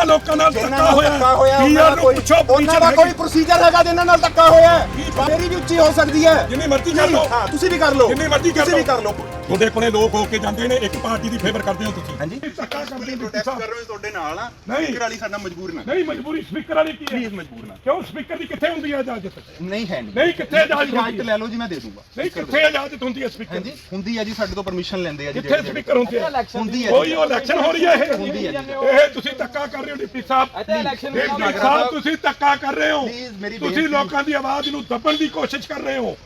ਜਿਨ੍ਹਾਂ ਲੋਕਾਂ ਨਾਲ ਧੱਕਾ ਹੋਇਆ? ਹੋਇਆ ਉਹਨਾਂ ਦਾ ਨੂੰ ਕੋਈ ਪੁੱਛੋ ਉਹਨਾਂ ਦਾ ਕੋਈ ਪ੍ਰੋਸੀਜਰ ਹੈਗਾ ਜਿਨ੍ਹਾਂ ਨਾਲ ਧੱਕਾ ਹੋਇਆ। ਹੈ। ਮੇਰੀ ਵੀ ਉੱਚੀ ਹੋ ਸਕਦੀ ਹੈ। ਜਿੰਨੀ ਮਰਜ਼ੀ ਕਰ ਲਓ। ਹਾਂ ਤੁਸੀਂ ਵੀ ਕਰ ਲਓ। ਜਿੰਨੀ ਮਰਜ਼ੀ ਕਰ ਤੁਸੀਂ ਵੀ ਲਓ। ਕਰ ਲਓ। ਤੁਹਾਡੇ ਕੋਲੇ ਲੋਕ ਹੋ ਕੇ ਜਾਂਦੇ ਨੇ ਇੱਕ ਪਾਰਟੀ ਦੀ ਫੇਵਰ ਕਰਦੇ ਹੋ ਤੁਸੀਂ। ਹਾਂਜੀ। ਧੱਕਾ ਕਰਦੇ ਪ੍ਰੋਟੈਸਟ ਕਰ ਰਹੇ ਹੋ ਤੁਹਾਡੇ ਨਾਲ ਆ ਨਹੀਂ। ਸਪੀਕਰ ਵਾਲੀ ਸਾਡਾ ਮਜਬੂਰ ਨਾ। ਨਹੀਂ ਮਜਬੂਰੀ ਸਪੀਕਰ ਵਾਲੀ ਕੀ ਹੈ? ਪਲੀਜ਼ ਮਜਬੂਰ ਨਾ। ਕਿਉਂ? ਸਪੀਕਰ ਦੀ ਕਿੱਥੇ ਹੁੰਦੀ ਹੈ ਇਜਾਜ਼ਤ? ਨਹੀਂ ਹੈ ਨਹੀਂ। ਨਹੀਂ ਕਿੱਥੇ ਇਜਾਜ਼ਤ ਇਜਾਜ਼ਤ ਹੁੰਦੀ ਹੈ? ਲੈ ਲਓ ਜੀ ਮੈਂ ਦੇ ਦੂੰਗਾ। ਨਹੀਂ ਕਿੱਥੇ ਇਜਾਜ਼ਤ ਹੁੰਦੀ ਹੈ ਸਪੀਕਰ? ਹਾਂਜੀ ਹੁੰਦੀ ਹੈ ਜੀ ਸਾਡੇ ਤੋਂ ਪਰਮਿਸ਼ਨ ਲੈਂਦੇ ਆ ਜੀ ਕਿੱਥੇ ਸਪੀਕਰ ਹੁੰਦੀ ਹੈ ਹੁੰਦੀ ਹੈ ਕੋਈ ਜੀ। ਇਲੈਕਸ਼ਨ ਹੋ ਰਹੀ ਹੈ ਇਹ? ਹੁੰਦੀ ਹੈ ਜੀ। ਇਹ ਤੁਸੀਂ ਧੱਕਾ ਕਰ ਰਹੇ ਹੋ ਡਿਪਟੀ ਸਾਹਿਬ। ਡਿਪਟੀ ਸਾਹਿਬ ਤੁਸੀਂ ਧੱਕਾ ਕਰ ਰਹੇ ਹੋ। Please, ਮੇਰੀ ਤੁਸੀਂ ਬੇਨਤੀ- ਲੋਕਾਂ ਦੀ ਆਵਾਜ਼ ਨੂੰ ਦੱਬਣ ਦੀ ਕੋਸ਼ਿਸ਼ ਕਰ ਰਹੇ ਹੋ।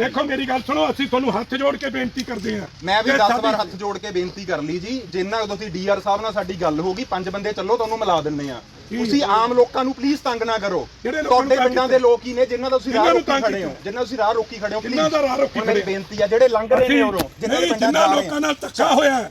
ਦੇਖੋ ਮੇਰੀ ਗੱਲ ਸੁਣੋ ਅਸੀਂ ਤੁਹਾਨੂੰ ਹੱਥ ਜੋੜ ਕੇ ਬੇਨਤੀ ਕਰਦੇ ਹਾਂ। ਮੈਂ ਵੀ ਕਿ 10 ਸਾਡੀ- ਵਾਰ ਹੱਥ ਜੋੜ ਕੇ ਬੇਨਤੀ ਕਰ ਲਈ ਜੀ ਜਿੰਨਾ ਤੁਸੀਂ ਡੀਆਰ ਸਾਹਿਬ ਨਾਲ ਸਾਡੀ ਗੱਲ ਹੋ ਗਈ ਪੰਜ ਬੰਦੇ ਚੱਲੋ ਤੁਹਾਨੂੰ ਮਿਲਾ ਦਿੰਨੇ ਆ ਤੁਸੀਂ ਆਮ ਲੋਕਾਂ ਨੂੰ ਪਲੀਜ਼ ਤੰਗ ਨਾ ਕਰੋ। ਕਿਹੜੇ ਲੋਕਾਂ ਨੂੰ ਤੁਹਾਡੇ ਤੰਗ ਪਿੰਡਾਂ ਦੇ ਲੋਕ ਹੀ ਨੇ ਜਿਨ੍ਹਾਂ ਦਾ ਤੁਸੀਂ ਰਾਹ ਨੂੰ ਰੋਕੀ ਤੰਗ ਖੜੇ ਹੋ। ਜਿਨ੍ਹਾਂ ਤੁਸੀਂ ਰਾਹ ਰੋਕੀ ਖੜੇ ਹੋ ਕਿਹਨਾਂ please। ਦਾ ਰਾਹ ਰੋਕੀ ਹੁਣ ਮੇਰੀ ਖੜੇ? ਬੇਨਤੀ ਆ ਜਿਹੜੇ ਲੰਘ ਰਹੇ ਨੇ ਅਸੀਂ ਉਰੋਂ ਜਿਨ੍ਹਾਂ ਦੇ ਨਹੀਂ ਪਿੰਡਾਂ ਜਿਨ੍ਹਾਂ ਜਾ ਰਹੇ ਲੋਕਾਂ ਨਾਲ ਧੱਕਾ ਹੋਇਆ ਹੈ,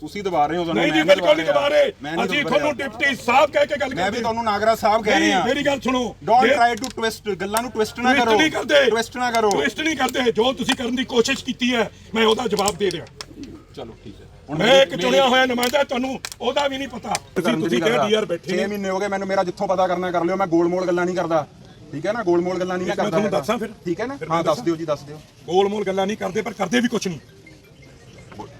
ਤੁਸੀਂ ਦਬਾ ਰਹੇ ਹੋ ਤੁਹਾਨੂੰ ਨਹੀਂ ਜੀ ਮੈਂ ਬਿਲਕੁਲ ਨਹੀਂ ਦਬਾ ਰਿਹਾ। ਮੈਂ ਅਸੀਂ ਤੁਹਾਨੂੰ। ਡਿਪਟੀ ਸਾਹਿਬ ਕਹਿ ਕੇ ਗੱਲ ਮੈਂ ਕਰਦੇ। ਵੀ ਤੁਹਾਨੂੰ ਨਾਗਰਾ ਸਾਹਿਬ ਕਹਿ ਰਿਹਾ। ਮੇਰੀ ਗੱਲ ਸੁਣੋ। ਡੋਨਟ ਟ੍ਰਾਈ ਟੂ ਟਵਿਸਟ ਗੱਲਾਂ ਨੂੰ ਟਵਿਸਟ ਨਾ ਕਰੋ। ਨਹੀਂ ਕਰਦੇ। ਟਵਿਸਟ ਨਾ ਕਰੋ। ਟਵਿਸਟ ਨਹੀਂ ਕਰਦੇ। ਜੋ ਤੁਸੀਂ ਕਰਨ ਦੀ ਕੋਸ਼ਿਸ਼ ਕੀਤੀ ਹੈ ਮੈਂ ਉਹਦਾ ਜਵਾਬ ਦੇ ਰਿਹਾ। ਚਲੋ ਠੀਕ ਹੈ। ਮੈਂ ਇੱਕ ਚੁਣਿਆ ਹੋਇਆ ਨੁਮਾਇੰਦਾ ਤੁਹਾਨੂੰ ਉਹਦਾ ਵੀ ਨਹੀਂ ਪਤਾ। ਤੁਸੀਂ ਤੁਸੀਂ ਕਿਹਾ ਡੀਆਰ ਬੈਠੇ 6 ਨੇ। ਮਹੀਨੇ ਹੋ ਗਏ ਮੈਨੂੰ ਮੇਰਾ ਜਿੱਥੋਂ ਪਤਾ ਕਰਨਾ ਕਰ ਲਿਓ। ਮੈਂ ਗੋਲ ਮੋਲ ਗੱਲਾਂ ਨਹੀਂ ਕਰਦਾ। ਠੀਕ ਹੈ ਨਾ? ਗੋਲ ਮੋਲ ਗੱਲਾਂ ਨਹੀਂ ਮੈਂ ਮੈਂ ਕਰਦਾ ਤੁਹਾਨੂੰ। ਦੱਸਾਂ ਫਿਰ? ਠੀਕ ਹੈ ਨਾ? ਹਾਂ ਮੈਂ ਦੱਸ? ਦਿਓ ਜੀ ਦੱਸ ਦਿਓ। ਗੋਲ ਮੋਲ ਗੱਲਾਂ ਨਹੀਂ ਕਰਦੇ ਪਰ ਕਰਦੇ ਵੀ ਕੁਝ ਨਹੀਂ।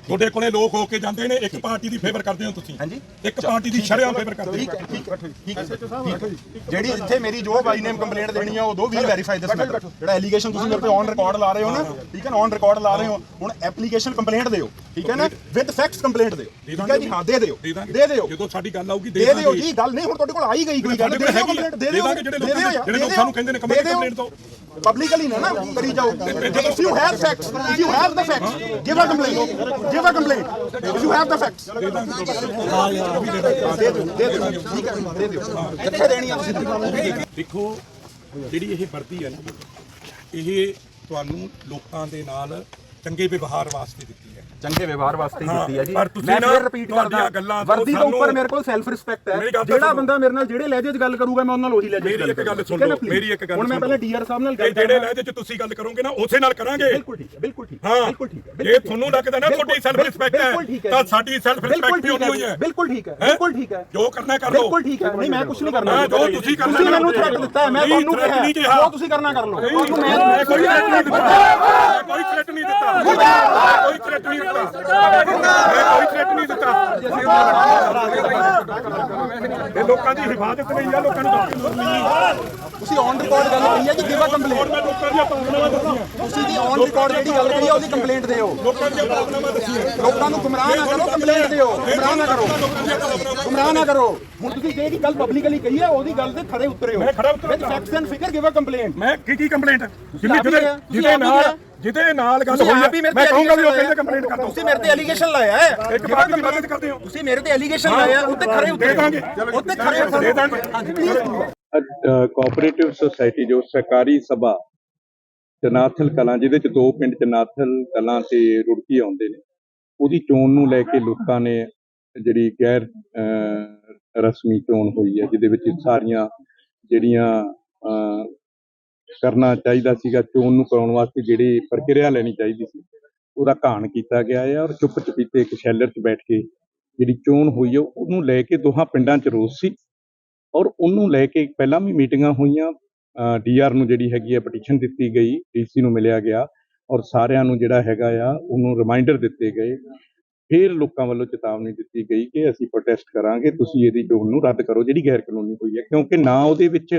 ਤੁਹਾਡੇ ਕੋਲੇ ਲੋਕ ਹੋ ਕੇ ਜਾਂਦੇ ਨੇ ਇੱਕ ਪਾਰਟੀ ਦੀ ਫੇਵਰ ਕਰਦੇ ਹੋ ਤੁਸੀਂ। ਹਾਂਜੀ। ਇੱਕ ਪਾਰਟੀ ਦੀ ਸ਼ਰੇਆਮ ਫੇਵਰ ਕਰਦੇ ਠੀਕ ਹੋ ਠੀਕ ਹੈ ਠੀਕ ਹੈ। ਜਿਹੜੀ ਇੱਥੇ ਮੇਰੀ ਜੋ ਬਾਈ ਨੇਮ ਕੰਪਲੇਂਟ ਦੇਣੀ ਆ ਉਹ ਦੋ ਵੀ ਵੈਰੀਫਾਈ ਦਿਸ ਮੈਟਰ ਜਿਹੜਾ ਐਲੀਗੇਸ਼ਨ ਤੁਸੀਂ ਮੇਰੇ ਤੇ ਔਨ ਰਿਕਾਰਡ ਲਾ ਰਹੇ ਹੋ ਨਾ ਠੀਕ ਹੈ ਨਾ ਔਨ ਰਿਕਾਰਡ ਲਾ ਰਹੇ ਹੋ। ਹੁਣ ਐਪਲੀਕੇਸ਼ਨ ਕੰਪਲੇਂਟ ਦਿਓ। ਠੀਕ ਹੈ ਨਾ? ਵਿਦ ਫੈਕਟਸ ਕੰਪਲੇਂਟ ਦਿਓ। ਠੀਕ ਹੈ ਜੀ? ਹਾਂ ਦੇ ਦਿਓ। ਦੇ ਦਿਓ। ਜਦੋਂ ਸਾਡੀ ਗੱਲ ਆਊਗੀ ਦੇ ਦਿਓ ਜੀ। ਗੱਲ ਨਹੀਂ ਹੁਣ ਤੁਹਾਡੇ ਕੋਲ ਆਈ ਗਈ ਕੋਈ ਗੱਲ। ਦੇ ਦਿਓ ਕੰਪਲੇਂਟ ਦੇ ਦਿਓ। ਜਿਹੜੇ ਲੋਕ ਜਿਹੜੇ ਲੋਕ ਸਾਨੂੰ ਕਹਿੰਦੇ ਨੇ ਕੰਪਲੇਂਟ ਤੋਂ। ਪਬਲਿਕਲੀ ਨਾ ਨਾ ਕਰੀ ਜਾਓ। If you have facts if you have the facts give a complaint give a complaint if you have the facts ਦੇ ਦਿਓ। ਦੇ ਦਿਓ। ਠੀਕ ਹੈ। ਦੇ ਦਿਓ। ਕਿੱਥੇ ਦੇਣੀ ਆ ਤੁਸੀਂ ਦੇਖੋ ਜਿਹੜੀ ਇਹ ਵਰਦੀ ਹੈ ਨਾ ਇਹ ਤੁਹਾਨੂੰ ਲੋਕਾਂ ਦੇ ਨਾਲ ਚੰਗੇ ਵਿਵਹਾਰ ਵਾਸਤੇ ਦਿੱਤੀ ਹੈ ਚੰਗੇ ਵਿਵਹਾਰ ਵਾਸਤੇ ਹੀ ਹਾਂ, ਦਿੱਤੀ ਹੈ ਜੀ ਪਰ ਤੁਸੀਂ ਮੈਂ ਨਾ ਫਿਰ ਰਿਪੀਟ ਤੁਹਾਡੀਆਂ ਕਰਦਾ ਗੱਲਾਂ ਤੋਂ ਵਰਦੀ ਤੋਂ ਸਾਨੂੰ- ਉੱਪਰ ਮੇਰੇ ਕੋਲ ਸੈਲਫ ਰਿਸਪੈਕਟ ਮੇਰੀ ਹੈ ਗੱਲ ਤਾਂ ਜਿਹੜਾ ਸੁਣੋ। ਬੰਦਾ ਮੇਰੇ ਨਾਲ ਜਿਹੜੇ ਲਹਿਜੇ 'ਚ ਗੱਲ ਕਰੂਗਾ ਮੈਂ ਉਹਨਾਂ ਨਾਲ ਉਹੀ ਲਹਿਜੇ 'ਚ ਮੇਰੀ ਇੱਕ ਗੱਲ ਸੁਣ ਠੀਕ ਹੈ ਨਾ, ਲਓ please? ਮੇਰੀ ਇੱਕ ਗੱਲ ਹੁਣ ਮੈਂ ਸੁਣ ਪਹਿਲਾਂ ਲਓ। ਡੀਆਰ ਸਾਹਿਬ ਨਾਲ ਇਹ ਗੱਲ ਜਿਹੜੇ ਕਰਾਂਗਾ। ਲਹਿਜੇ 'ਚ ਤੁਸੀਂ ਗੱਲ ਕਰੋਗੇ ਨਾ ਉਸੇ ਨਾਲ ਕਰਾਂਗੇ ਬਿਲਕੁਲ ਠੀਕ ਹੈ ਬਿਲਕੁਲ ਠੀਕ ਹੈ ਹਾਂ ਬਿਲਕੁਲ ਠੀਕ ਹੈ ਜੇ ਤੁਹਾਨੂੰ ਲੱਗਦਾ ਨਾ ਤੁਹਾਡੀ ਸੈਲਫ ਰਿਸਪੈਕਟ ਬਿਲਕੁਲ ਠੀਕ ਹੈ ਹੈ ਤਾਂ ਜੀ। ਸਾਡੀ ਸੈਲਫ ਬਿਲਕੁਲ ਰਿਸਪੈਕਟ ਵੀ ਠੀਕ ਹੈ ਹੈ ਬਿਲਕੁਲ ਠੀਕ ਹੈ ਹੈਂ? ਬਿਲਕੁਲ ਠੀਕ ਹੈ ਜੋ ਕਰਨਾ ਕਰ ਲਓ ਬਿਲਕੁਲ ਠੀਕ ਹੈ ਨਹੀਂ ਮੈਂ ਕੁਝ ਨਹੀਂ ਕਰਨਾ ਹਾਂ, ਜੋ ਤੁਸੀਂ ਕਰਨਾ ਤੁਸੀਂ ਮੈਨੂੰ ਕਰੋ। ਥ੍ਰੈਟ ਦਿੱਤਾ ਹੈ ਮੈਂ ਨਹੀਂ, ਤੁਹਾਨੂੰ threat ਨਹੀਂ ਕਿਹਾ ਕਿਹਾ। ਜੋ ਤੁਸੀਂ ਕਰਨਾ ਕਰ ਲਓ ਤੁਹਾਨੂੰ ਮੈਂ ਕੋਈ ਥ੍ਰੈਟ ਨਹੀਂ ਦਿੱਤਾ ਮੈਂ ਕੋਈ ਥ੍ਰੈਟ ਨਹੀਂ ਦਿੱਤਾ ਮੈਂ ਕੋਈ ਥ੍ਰੈਟ ਨਹੀਂ ਦਿੱਤਾ ਮੈਂ ਕੋਈ ਥ੍ਰੈਟ ਨਹੀਂ ਦਿੱਤਾ ਇਹ ਲੋਕਾਂ ਦੀ ਹਿਫਾਜ਼ਤ ਲਈ ਆ ਲੋਕਾਂ ਨੂੰ ਦੱਸ ਤੁਸੀਂ ਔਨ ਰਿਕਾਰਡ ਗੱਲ ਕਰੀ ਹੈ ਕਿ ਗਿਵਾ ਕੰਪਲੇਂਟ ਮੈਂ ਲੋਕਾਂ ਦੀਆਂ ਭਾਵਨਾਵਾਂ ਦੱਸੀਆਂ ਤੁਸੀਂ ਦੀ ਔਨ ਰਿਕਾਰਡ ਜਿਹੜੀ ਗੱਲ ਕਰੀ ਹੈ ਉਹਦੀ ਕੰਪਲੇਂਟ ਦਿਓ। ਲੋਕਾਂ ਦੀਆਂ ਭਾਵਨਾਵਾਂ ਦੱਸੀਆਂ ਲੋਕਾਂ ਨੂੰ ਗੁੰਮਰਾਹ ਨਾ ਕਰੋ ਕੰਪਲੇਂਟ ਦਿਓ। ਗੁੰਮਰਾਹ ਨਾ ਕਰੋ। ਗੁੰਮਰਾਹ ਨਾ ਕਰੋ। ਹੁਣ ਤੁਸੀਂ ਜਿਹੜੀ ਗੱਲ ਪਬਲਿਕਲੀ ਕਹੀ ਹੈ ਉਹਦੀ ਗੱਲ ਤੇ ਖੜੇ ਉਤਰੇ ਹੋ। ਮੈਂ ਖੜਾ ਉਤਰਾਂ। With facts and figure give a complaint ਮੈਂ ਕੀ ਕੀ ਕੰਪਲੇਂਟ ਜਿੰਨੀ ਜਿਹਦੇ ਨਾਲ। ਜਿਹਦੇ ਨਾਲ ਗੱਲ ਹੋਈ ਹੀ ਮੈਂ ਕਹੂੰਗਾ ਵੀ ਉਹ ਕਹਿੰਦੇ ਕੰਪਲੇਂਟ ਕਰ ਦਿਓ ਤੁਸੀਂ ਮੇਰੇ ਤੇ ਐਲੀਗੇਸ਼ਨ ਲਾਇਆ ਹੈ। ਇੱਕ ਪਾਰਟੀ ਦੀ ਮਦਦ ਕਰਦੇ ਹੋ। ਤੁਸੀਂ ਮੇਰੇ ਤੇ ਐਲੀਗੇਸ਼ਨ ਲਾਇਆ ਉੱਤੇ ਖੜੇ ਉਤਰੇ ਦੇ ਦਾਂਗੇ। ਉੱਤੇ ਖੜੇ ਉਤਰੇ ਦੇ ਦਾਂਗੇ। ਹਾਂਜੀ ਪਲੀਜ਼ ਕੋਆਪਰੇਟਿਵ ਸੁਸਾਇਟੀ ਜੋ ਸਹਿਕਾਰੀ ਸਭਾ ਜਨਾਥਲ ਕਲਾਂ ਜਿਹਦੇ ਚ ਦੋ ਪਿੰਡ ਜਨਾਥਲ ਕਲਾਂ ਤੇ ਰੁੜਕੀ ਆਉਂਦੇ ਨੇ ਉਹਦੀ ਚੋਣ ਨੂੰ ਲੈ ਕੇ ਲੋਕਾਂ ਨੇ ਜਿਹੜੀ ਗੈਰ ਰਸਮੀ ਚੋਣ ਹੋਈ ਹੈ ਜਿਹਦੇ ਵਿੱਚ ਸਾਰੀਆਂ ਜਿਹੜੀਆਂ ਅਹ, ਕਰਨਾ ਚਾਹੀਦਾ ਸੀਗਾ, ਚੋਣ ਨੂੰ ਕਰਾਉਣ ਵਾਸਤੇ ਜਿਹੜੀ ਪ੍ਰਕਿਰਿਆ ਲੈਣੀ ਚਾਹੀਦੀ ਸੀ, ਉਹਦਾ ਘਾਣ ਕੀਤਾ ਗਿਆ ਹੈ ਔਰ ਚੁੱਪ ਚਪੀਤੇ ਇੱਕ ਸ਼ੈਲਰ 'ਚ ਬੈਠ ਕੇ ਜਿਹੜੀ ਚੋਣ ਹੋਈ ਹੈ ਉਹਨੂੰ ਲੈ ਕੇ ਦੋਹਾਂ ਪਿੰਡਾਂ 'ਚ ਰੋਸ ਸੀ ਔਰ ਉਹਨੂੰ ਲੈ ਕੇ ਪਹਿਲਾਂ ਵੀ ਮੀਟਿੰਗਾਂ ਹੋਈਆਂ ਡੀਆਰ ਨੂੰ ਜਿਹੜੀ ਹੈਗੀ ਹੈ ਪਟੀਸ਼ਨ ਦਿੱਤੀ ਗਈ ਡੀਸੀ ਨੂੰ ਮਿਲਿਆ ਗਿਆ ਔਰ ਸਾਰਿਆਂ ਨੂੰ ਜਿਹੜਾ ਹੈਗਾ ਆ, ਉਹਨੂੰ ਰਿਮਾਈਂਡਰ ਦਿੱਤੇ ਗਏ। ਫਿਰ ਲੋਕਾਂ ਵੱਲੋਂ ਚੇਤਾਵਨੀ ਦਿੱਤੀ ਗਈ ਕਿ ਅਸੀਂ ਪ੍ਰੋਟੈਸਟ ਕਰਾਂਗੇ, ਤੁਸੀਂ ਇਹਦੀ ਚੋਣ ਨੂੰ ਰੱਦ ਕਰੋ, ਜਿਹੜੀ ਗੈਰ ਕਾਨੂੰਨੀ ਹੋਈ ਹੈ ਕਿਉਂਕਿ ਨਾ ਉਹਦੇ ਵਿੱਚ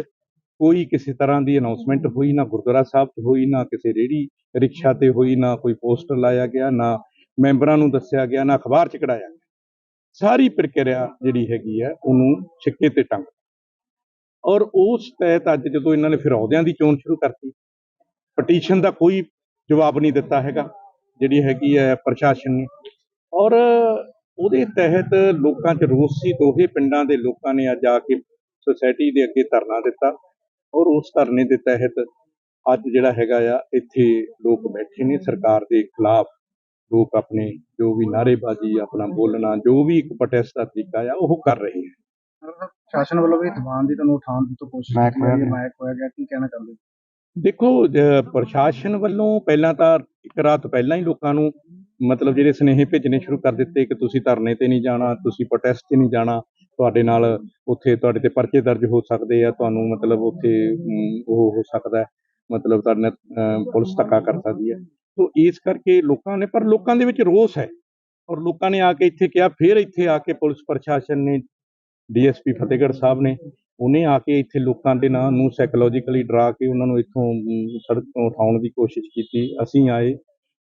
ਕੋਈ ਕਿਸੇ ਤਰ੍ਹਾਂ ਦੀ ਅਨਾਉਂਸਮੈਂਟ ਹੋਈ ਨਾ ਗੁਰਦੁਆਰਾ ਸਾਹਿਬ 'ਚ ਹੋਈ ਨਾ ਕਿਸੇ ਰੇੜੀ ਰਿਕਸ਼ਾ ਤੇ ਹੋਈ ਨਾ ਕੋਈ ਪੋਸਟਰ ਲਾਇਆ ਗਿਆ ਨਾ ਮੈਂਬਰਾਂ ਨੂੰ ਦੱਸਿਆ ਗਿਆ ਨਾ ਅਖਬਾਰ 'ਚ ਕਢਾਇਆ ਗਿਆ। ਸਾਰੀ ਪ੍ਰਕਿਰਿਆ ਜਿਹੜੀ ਹੈਗੀ ਹੈ ਉਹਨੂੰ ਛਿੱਕੇ ਤੇ ਟੰਗ ਔਰ ਉਸ ਤਹਿਤ ਅੱਜ ਜਦੋਂ ਇਹਨਾਂ ਨੇ ਫਿਰੌਦਿਆਂ ਦੀ ਚੋਣ ਸ਼ੁਰੂ ਕਰਤੀ ਪਟੀਸ਼ਨ ਦਾ ਕੋਈ ਜਵਾਬ ਨਹੀਂ ਦਿੱਤਾ ਹੈਗਾ ਜਿਹੜੀ ਹੈਗੀ ਹੈ ਪ੍ਰਸ਼ਾਸਨ ਨੇ। ਔਰ ਉਹਦੇ ਤਹਿਤ ਲੋਕਾਂ 'ਚ ਰੋਸ ਸੀ ਦੋਹੇ ਪਿੰਡਾਂ ਦੇ ਲੋਕਾਂ ਨੇ ਅੱਜ ਆ ਕੇ ਸੁਸਾਇਟੀ ਦੇ ਅੱਗੇ ਧਰਨਾ ਦਿੱਤਾ। ਔਰ ਉਸ ਧਰਨੇ ਦੇ ਤਹਿਤ ਅੱਜ ਜਿਹੜਾ ਹੈਗਾ ਆ ਇੱਥੇ ਲੋਕ ਬੈਠੇ ਨੇ ਸਰਕਾਰ ਦੇ ਖਿਲਾਫ। ਲੋਕ ਆਪਣੇ ਜੋ ਵੀ ਨਾਅਰੇਬਾਜ਼ੀ ਆਪਣਾ ਬੋਲਣਾ ਜੋ ਵੀ ਇੱਕ ਪ੍ਰੋਟੈਸਟ ਦਾ ਤਰੀਕਾ ਆ ਉਹ ਕਰ ਰਹੇ ਹੈ ਸ਼ਾਸਨ ਵੱਲੋਂ ਵੀ ਦਬਾਨ ਦੀ ਤੁਹਾਨੂੰ ਉਠਾਉਣ ਦੀ ਤਾਂ ਕੋਸ਼ਿਸ਼ ਕੀਤੀ ਜਾ ਰਹੀ ਹੈ ਮਾਇਕ ਹੋਇਆ ਗਿਆ ਕੀ ਕਹਿਣਾ ਚਾਹੁੰਦੇ ਹੋ? ਦੇਖੋ ਪ੍ਰਸ਼ਾਸਨ ਵੱਲੋਂ ਪਹਿਲਾਂ ਤਾਂ ਇੱਕ ਰਾਤ ਪਹਿਲਾਂ ਹੀ ਲੋਕਾਂ ਨੂੰ ਮਤਲਬ ਜਿਹੜੇ ਸੁਨੇਹੇ ਭੇਜਣੇ ਸ਼ੁਰੂ ਕਰ ਦਿੱਤੇ ਕਿ ਤੁਸੀਂ ਧਰਨੇ ਤੇ ਨਹੀਂ ਜਾਣਾ ਤੁਸੀਂ ਪ੍ਰੋਟੈਸਟ 'ਤੇ ਨਹੀਂ ਜਾਣਾ। ਤੁਹਾਡੇ ਨਾਲ ਉੱਥੇ ਤੁਹਾਡੇ ਤੇ ਪਰਚੇ ਦਰਜ ਹੋ ਸਕਦੇ ਆ, ਤੁਹਾਨੂੰ ਮਤਲਬ ਉੱਥੇ ਉਹ ਹੋ ਸਕਦਾ ਮਤਲਬ ਤੁਹਾਡੇ ਨਾਲ ਪੁਲਿਸ ਧੱਕਾ ਕਰ ਸਕਦੀ ਹੈ। ਸੋ ਇਸ ਕਰਕੇ ਲੋਕਾਂ ਨੇ, ਪਰ ਲੋਕਾਂ ਦੇ ਵਿੱਚ ਰੋਸ ਹੈ। ਔਰ ਲੋਕਾਂ ਨੇ ਆ ਕੇ ਇੱਥੇ ਕਿਹਾ, ਫਿਰ ਇੱਥੇ ਆ ਕੇ ਪੁਲਿਸ ਪ੍ਰਸ਼ਾਸਨ ਨੇ, ਡੀਐਸਪੀ ਫਤਿਹਗੜ੍ਹ ਸਾਹਿਬ ਨੇ, ਉਹਨੇ ਆ ਕੇ ਇੱਥੇ ਲੋਕਾਂ ਦੇ ਨਾਂ ਨੂੰ ਸਾਈਕੋਲੋਜੀਕਲੀ ਡਰਾ ਕੇ ਉਹਨਾਂ ਨੂੰ ਇੱਥੋਂ ਸੜਕ ਤੋਂ ਉਠਾਉਣ ਦੀ ਕੋਸ਼ਿਸ਼ ਕੀਤੀ। ਅਸੀਂ ਆਏ,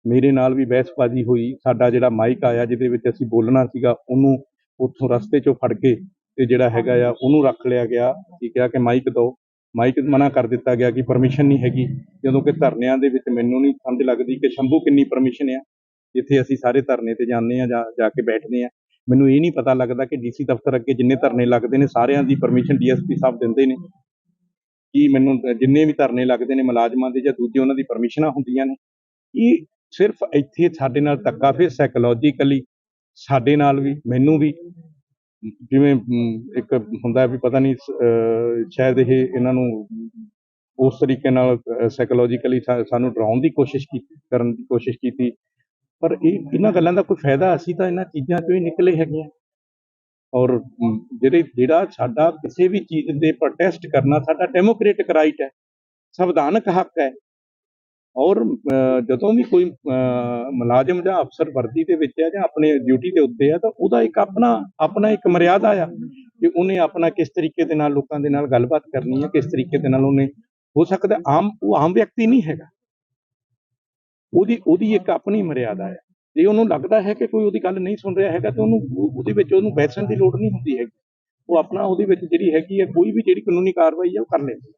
ਮੇਰੇ ਨਾਲ ਵੀ ਬਹਿਸਬਾਜ਼ੀ ਹੋਈ। ਸਾਡਾ ਜਿਹੜਾ ਮਾਈਕ ਆਇਆ, ਜਿਹਦੇ ਵਿੱਚ ਅਸੀਂ ਬੋਲਣਾ ਸੀਗਾ, ਉਹਨੂੰ ਉੱਥੋਂ ਰਸਤੇ 'ਚੋਂ ਫੜ ਕੇ ਤੇ ਜਿਹੜਾ ਹੈਗਾ ਆ, ਉਹਨੂੰ ਰੱਖ ਲਿਆ ਗਿਆ। ਠੀਕ ਹੈ ਕਿ ਮਾਈਕ ਦਿਓ। ਮਾਈਕ ਮਨਾ ਕਰ ਦਿੱਤਾ ਗਿਆ ਕਿ ਪਰਮਿਸ਼ਨ ਨਹੀਂ ਹੈਗੀ। ਜਦੋਂ ਕਿ ਧਰਨਿਆਂ ਦੇ ਵਿੱਚ ਮੈਨੂੰ ਨਹੀਂ ਸਮਝ ਲੱਗਦੀ ਕਿ ਸ਼ੰਭੂ ਕਿੰਨੀ ਪਰਮਿਸ਼ਨ ਆ। ਜਿੱਥੇ ਅਸੀਂ ਸਾਰੇ ਧਰਨੇ ਤੇ ਜਾਂਦੇ ਆ ਜਾਂ ਜਾ ਕੇ ਬੈਠਦੇ ਆ। ਮੈਨੂੰ ਇਹ ਨਹੀਂ ਪਤਾ ਲੱਗਦਾ ਕਿ ਡੀਸੀ ਦਫ਼ਤਰ ਅੱਗੇ ਜਿੰਨੇ ਧਰਨੇ ਲੱਗਦੇ ਨੇ, ਸਾਰਿਆਂ ਦੀ ਪਰਮਿਸ਼ਨ ਡੀਐਸਪੀ ਸਾਹਿਬ ਦਿੰਦੇ ਨੇ। ਕੀ ਮੈਨੂੰ ਜਿੰਨੇ ਵੀ ਧਰਨੇ ਲੱਗਦੇ ਨੇ ਮੁਲਾਜ਼ਮਾਂ ਦੇ ਜਾਂ ਦੂਜੇ ਉਹਨਾਂ ਦੀ ਪਰਮਿਸ਼ਨਾਂ ਹੁੰਦੀਆਂ ਨੇ। ਇਹ ਸਿਰਫ ਇੱਥੇ ਸਾਡੇ ਨਾਲ ਧੱਕਾ, ਫਿਰ ਸਾਈਕੋਲੋਜੀਕਲੀ ਸਾਡੇ ਨਾਲ ਵੀ, ਮੈਨੂੰ ਵੀ, ਜਿਵੇਂ ਇੱਕ ਹੁੰਦਾ ਵੀ ਪਤਾ ਨਹੀਂ ਸ਼ਾਇਦ ਇਹ ਇਹਨਾਂ ਨੂੰ ਉਸ ਤਰੀਕੇ ਨਾਲ ਸਾਈਕੋਲੋਜੀਕਲੀ ਸਾਨੂੰ ਡਰਾਉਣ ਦੀ ਕੋਸ਼ਿਸ਼ ਕੀਤੀ ਕਰਨ ਦੀ ਕੋਸ਼ਿਸ਼ ਕੀਤੀ। ਪਰ ਇਹ, ਇਹਨਾਂ ਗੱਲਾਂ ਦਾ ਕੋਈ ਫਾਇਦਾ ਅਸੀਂ ਤਾਂ ਇਹਨਾਂ ਚੀਜ਼ਾਂ ਚੋਂ ਹੀ ਨਿਕਲੇ ਹੈਗੇ ਆ। ਔਰ ਜਿਹੜੇ, ਜਿਹੜਾ ਸਾਡਾ ਕਿਸੇ ਵੀ ਚੀਜ਼ ਦੇ ਪ੍ਰੋਟੈਸਟ ਕਰਨਾ, ਸਾਡਾ ਡੈਮੋਕ੍ਰੈਟਿਕ ਰਾਈਟ ਹੈ। ਸੰਵਿਧਾਨਕ ਹੱਕ ਹੈ। ਔਰ ਜਦੋਂ ਵੀ ਕੋਈ ਅਹ, ਮੁਲਾਜ਼ਮ ਜਾਂ ਅਫਸਰ ਵਰਦੀ ਦੇ ਵਿੱਚ ਹੈ ਜਾਂ ਆਪਣੇ ਡਿਊਟੀ ਦੇ ਉੱਤੇ ਹੈ ਤਾਂ ਉਹਦਾ ਇੱਕ ਆਪਣਾ ਆਪਣਾ ਇੱਕ ਮਰਿਆਦਾ ਆ ਕਿ ਉਹਨੇ ਆਪਣਾ ਕਿਸ ਤਰੀਕੇ ਦੇ ਨਾਲ ਲੋਕਾਂ ਦੇ ਨਾਲ ਗੱਲਬਾਤ ਕਰਨੀ ਹੈ ਕਿਸ ਤਰੀਕੇ ਦੇ ਨਾਲ ਉਹਨੇ ਹੋ ਸਕਦਾ ਆਮ ਉਹ ਆਮ ਵਿਅਕਤੀ ਨਹੀਂ ਹੈਗਾ। ਉਹਦੀ ਉਹਦੀ ਇੱਕ ਆਪਣੀ ਮਰਿਆਦਾ ਹੈ। ਜੇ ਉਹਨੂੰ ਲੱਗਦਾ ਹੈ ਕਿ ਕੋਈ ਉਹਦੀ ਗੱਲ ਨਹੀਂ ਸੁਣ ਰਿਹਾ ਹੈਗਾ ਤਾਂ ਉਹਨੂੰ ਉਹਦੇ ਵਿੱਚ ਉਹਨੂੰ ਬੈਸਣ ਦੀ ਲੋੜ ਨਹੀਂ ਹੁੰਦੀ ਹੈਗੀ। ਉਹ ਆਪਣਾ ਉਹਦੇ ਵਿੱਚ ਜਿਹੜੀ ਹੈਗੀ ਹੈ ਕੋਈ ਵੀ ਜਿਹੜੀ ਕਾਨੂੰਨੀ ਕਾਰਵਾਈ ਹੈ ਉਹ ਕਰ ਲੈਂਦਾ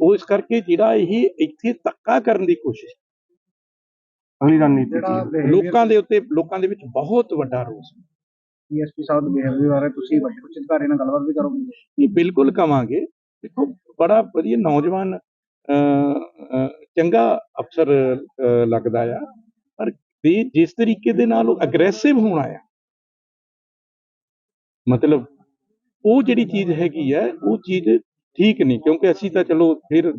ਉਹ ਇਸ ਕਰਕੇ ਜਿਹੜਾ ਇਹ ਇੱਥੇ ਧੱਕਾ ਕਰਨ ਦੀ ਕੋਸ਼ਿਸ਼ ਅਗਲੀ ਰਣਨੀਤੀ ਲੋਕਾਂ ਦੇ ਉੱਤੇ ਲੋਕਾਂ ਦੇ ਵਿੱਚ ਬਹੁਤ ਵੱਡਾ ਰੋਸ ਹੈ। ਡੀਐਸਪੀ ਸਾਹਿਬ ਦੇ ਬਿਹੇਵੀਅਰ ਬਾਰੇ ਤੁਸੀਂ ਵੱਡੇ ਉੱਚ ਅਧਿਕਾਰੀ ਨਾਲ ਗੱਲਬਾਤ ਵੀ ਕਰੋਗੇ? ਇਹ ਬਿਲਕੁਲ ਕਵਾਂਗੇ। ਦੇਖੋ ਬੜਾ ਵਧੀਆ ਨੌਜਵਾਨ ਚੰਗਾ ਅਫਸਰ ਲੱਗਦਾ ਆ। ਪਰ ਇਹ ਜਿਸ ਤਰੀਕੇ ਦੇ ਨਾਲ ਉਹ ਅਗਰੈਸਿਵ ਹੋਣਾ ਆ ਮਤਲਬ ਉਹ ਜਿਹੜੀ ਚੀਜ਼ ਹੈਗੀ ਹੈ ਉਹ ਚੀਜ਼ ਠੀਕ ਨਹੀਂ, ਕਿਉਂਕਿ ਅਸੀਂ ਤਾਂ ਚਲੋ ਫਿਰ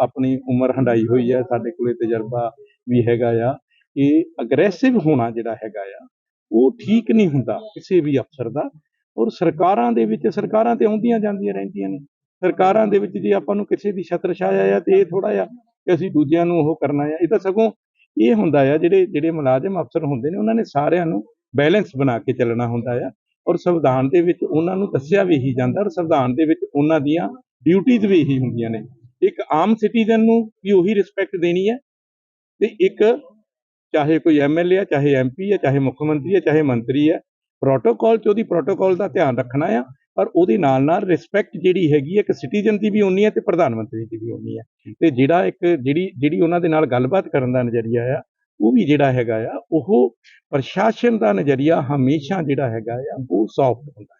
ਆਪਣੀ ਉਮਰ ਹੰਡਾਈ ਹੋਈ ਹੈ, ਸਾਡੇ ਕੋਲੇ ਤਜਰਬਾ ਵੀ ਹੈਗਾ ਆ ਕਿ ਅਗਰੈਸਿਵ ਹੋਣਾ ਜਿਹੜਾ ਹੈਗਾ ਆ, ਉਹ ਠੀਕ ਨਹੀਂ ਹੁੰਦਾ ਕਿਸੇ ਵੀ ਅਫਸਰ ਦਾ ਔਰ ਸਰਕਾਰਾਂ ਦੇ ਵਿੱਚ, ਸਰਕਾਰਾਂ ਤੇ ਆਉਂਦੀਆਂ ਜਾਂਦੀਆਂ ਰਹਿੰਦੀਆਂ ਨੇ। ਸਰਕਾਰਾਂ ਦੇ ਵਿੱਚ ਜੇ ਆਪਾਂ ਨੂੰ ਕਿਸੇ ਦੀ ਛਤਰ ਛਾਇਆ ਆ ਤੇ ਇਹ ਥੋੜਾ ਜਿਹਾ ਕਿ ਅਸੀਂ ਦੂਜਿਆਂ ਨੂੰ ਉਹ ਕਰਨਾ ਆ, ਇਹ ਤਾਂ ਸਗੋਂ ਇਹ ਹੁੰਦਾ ਆ ਜਿਹੜੇ ਜਿਹੜੇ ਮੁਲਾਜ਼ਮ ਅਫਸਰ ਹੁੰਦੇ ਨੇ, ਉਹਨਾਂ ਨੇ ਸਾਰਿਆਂ ਨੂੰ ਬੈਲੈਂਸ ਬਣਾ ਕੇ ਚੱਲਣਾ ਹੁੰਦਾ ਆ। ਔਰ ਸੰਵਿਧਾਨ ਦੇ ਵਿੱਚ ਉਹਨਾਂ ਨੂੰ ਦੱਸਿਆ ਵੀ ਇਹੀ ਜਾਂਦਾ ਔਰ ਸੰਵਿਧਾਨ ਦੇ ਵਿੱਚ ਉਹਨਾਂ ਦੀਆਂ ਡਿਊਟੀਆਂ ਵੀ ਇਹੀ ਹੁੰਦੀਆਂ ਨੇ। ਇੱਕ ਆਮ ਸਿਟੀਜ਼ਨ ਨੂੰ ਵੀ ਉਹੀ ਰਿਸਪੈਕਟ ਦੇਣੀ ਹੈ ਤੇ ਇੱਕ ਚਾਹੇ ਕੋਈ ਐਮਐਲਏ ਆ, ਚਾਹੇ ਐਮਪੀ ਹੈ ਚਾਹੇ ਮੁੱਖ ਮੰਤਰੀ ਹੈ ਚਾਹੇ ਮੰਤਰੀ ਹੈ ਪ੍ਰੋਟੋਕਾਲ ਚ ਉਹਦੀ ਪ੍ਰੋਟੋਕਾਲ ਦਾ ਧਿਆਨ ਰੱਖਣਾ ਆ ਪਰ ਉਹਦੇ ਨਾਲ ਨਾਲ ਰਿਸਪੈਕਟ ਜਿਹੜੀ ਹੈਗੀ ਹੈ ਇੱਕ ਸਿਟੀਜ਼ਨ ਦੀ ਵੀ ਉਨੀ ਹੈ ਤੇ ਪ੍ਰਧਾਨ ਮੰਤਰੀ ਦੀ ਵੀ ਉਨੀ ਹੈ। ਤੇ ਜਿਹੜਾ ਇੱਕ ਜਿਹੜੀ ਜਿਹੜੀ ਉਹਨਾਂ ਦੇ ਨਾਲ ਗੱਲਬਾਤ ਕਰਨ ਦਾ ਨਜ਼ਰੀਆ ਆ ਉਹ ਵੀ ਜਿਹੜਾ ਹੈਗਾ ਆ, ਉਹ ਪ੍ਰਸ਼ਾਸਨ ਦਾ ਨਜ਼ਰੀਆ ਹਮੇਸ਼ਾ ਜਿਹੜਾ ਹੈਗਾ ਆ, ਉਹ ਸੌਫਟ ਹੁੰਦਾ